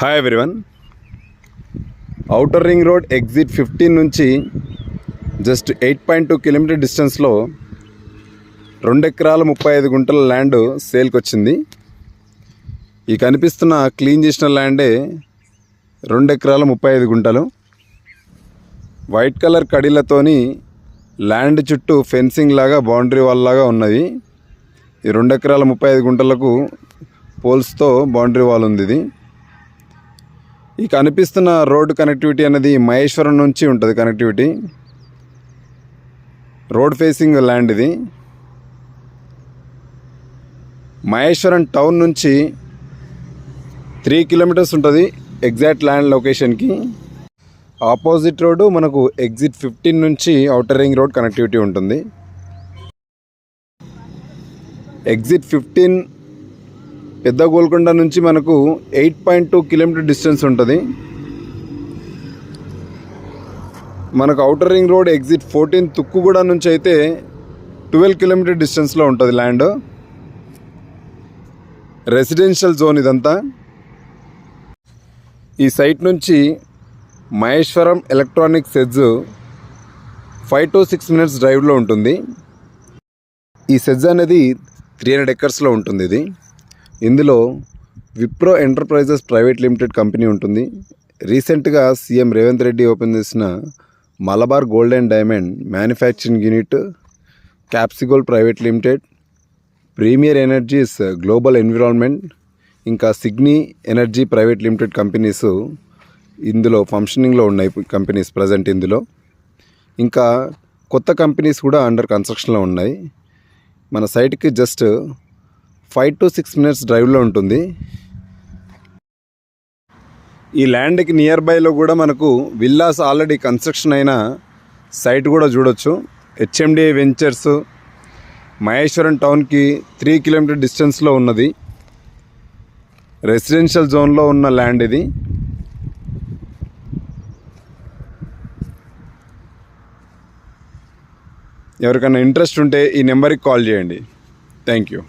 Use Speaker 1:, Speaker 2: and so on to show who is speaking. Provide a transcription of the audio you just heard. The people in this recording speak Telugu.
Speaker 1: Hi everyone outer ring road exit fifteen నుంచి just eight point two kilometre డిస్టెన్స్లో రెండు ఎకరాల ముప్పై ఐదు గుంటల ల్యాండ్ సేల్కి వచ్చింది ఈ కనిపిస్తున్న క్లీన్ చేసిన ల్యాండే రెండు ఎకరాల ముప్పై ఐదు గుంటలు. వైట్ కలర్ కడీలతోని ల్యాండ్ చుట్టూ ఫెన్సింగ్ లాగా బౌండరీ వాల్ లాగా ఉన్నది. ఈ రెండు ఎకరాల ముప్పై ఐదు గుంటలకు పోల్స్తో బౌండరీ వాల్ ఉంది ఇది. ఈ కనిపిస్తున్న రోడ్ కనెక్టివిటీ అనేది మహేశ్వరం నుంచి ఉంటుంది కనెక్టివిటీ రోడ్ ఫేసింగ్ ల్యాండ్ ఇది. మహేశ్వరం టౌన్ నుంచి త్రీ కిలోమీటర్స్ ఉంటుంది ఎగ్జాక్ట్ ల్యాండ్ లొకేషన్కి ఆపోజిట్ రోడ్డు మనకు ఎగ్జిట్ ఫిఫ్టీన్ నుంచి అవుటర్ రింగ్ రోడ్ కనెక్టివిటీ ఉంటుంది. ఎగ్జిట్ ఫిఫ్టీన్ పెద్ద గోల్కొండ నుంచి మనకు eight point two kilometre distance ఉంటుంది. మనకు outer ring road exit fourteen Tukkuguda నుంచి అయితే ట్వెల్వ్ కిలోమీటర్ డిస్టెన్స్లో ఉంటుంది ల్యాండ్. రెసిడెన్షియల్ జోన్ ఇదంతా. ఈ సైట్ నుంచి Maheshwaram electronic SEZ five to six minutes డ్రైవ్లో ఉంటుంది. ఈ సెజ్ అనేది త్రీ హండ్రెడ్ ఎకర్స్లో ఉంటుంది ఇది. ఇందులో Wipro enterprises private limited company ఉంటుంది. రీసెంట్గా సీఎం రేవంత్ రెడ్డి ఓపెన్ చేసిన Malabar gold and diamond manufacturing unit Capsugel private limited premier energies global environment ఇంకా Cygni energy private limited companies ఇందులో ఫంక్షనింగ్లో ఉన్నాయి కంపెనీస్ ప్రజెంట్ ఇందులో. ఇంకా కొత్త కంపెనీస్ కూడా అండర్ కన్స్ట్రక్షన్లో ఉన్నాయి. మన సైట్కి just five to six minutes డ్రైవ్లో ఉంటుంది. ఈ ల్యాండ్కి నియర్ బైలో కూడా మనకు విల్లాస్ ఆల్రెడీ కన్స్ట్రక్షన్ అయిన సైట్ కూడా చూడొచ్చు. హెచ్ఎండి వెంచర్స్ మహేశ్వరం టౌన్కి త్రీ కిలోమీటర్ డిస్టెన్స్లో ఉన్నది. రెసిడెన్షియల్ జోన్లో ఉన్న ల్యాండ్ ఇది. ఎవరికైనా ఇంట్రెస్ట్ ఉంటే ఈ నెంబర్కి కాల్ చేయండి. Thank you.